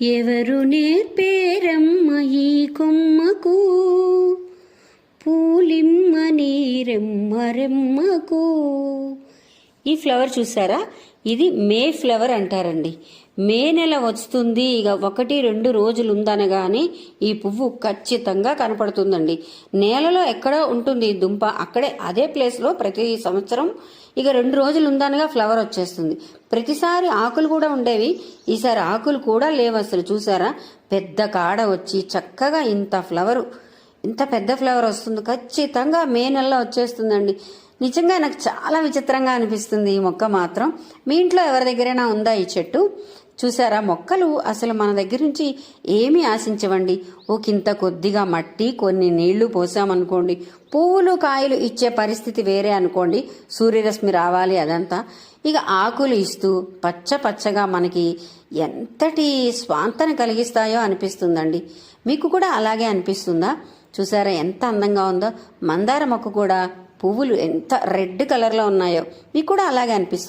ఎవరు నేర్పేరమ్మ ఈ కొమ్మకు? పూలిమ్మ నీరెమ్మ రెమ్మకు? ఈ ఫ్లవర్ చూసారా? ఇది మే ఫ్లవర్ అంటారండి. మే నెల వస్తుంది ఇక ఒకటి రెండు రోజులు ఉందనగానే ఈ పువ్వు ఖచ్చితంగా కనపడుతుందండి. నేలలో ఎక్కడో ఉంటుంది దుంప అక్కడే అదే ప్లేస్లో ప్రతి సంవత్సరం ఇక రెండు రోజులు ఉందనగా ఫ్లవర్ వచ్చేస్తుంది. ప్రతిసారి ఆకులు కూడా ఉండేవి ఈసారి ఆకులు కూడా లేవు అసలు చూసారా? పెద్ద కాడ వచ్చి చక్కగా ఇంత ఫ్లవరు ఇంత పెద్ద ఫ్లవర్ వస్తుంది. ఖచ్చితంగా మే నెలలో వచ్చేస్తుందండి. నిజంగా నాకు చాలా విచిత్రంగా అనిపిస్తుంది ఈ మొక్క మాత్రం. మీ ఇంట్లో ఎవరి దగ్గరైనా ఉందా ఈ చెట్టు? చూసారా? మొక్కలు అసలు మన దగ్గర నుంచి ఏమీ ఆశించవండి. ఓ కింత కొద్దిగా మట్టి కొన్ని నీళ్ళు పోసామనుకోండి. పువ్వులు కాయలు ఇచ్చే పరిస్థితి వేరే అనుకోండి. సూర్యరశ్మి రావాలి అదంతా. ఇక ఆకులు ఇస్తూ పచ్చ పచ్చగా మనకి ఎంతటి స్వాంతన కలిగిస్తాయో అనిపిస్తుందండి. మీకు కూడా అలాగే అనిపిస్తుందా? చూసారా? ఎంత అందంగా ఉందో. మందార మొక్క కూడా పువ్వులు ఎంత రెడ్ కలర్లో ఉన్నాయో మీకు కూడా అలాగే అనిపిస్తుంది.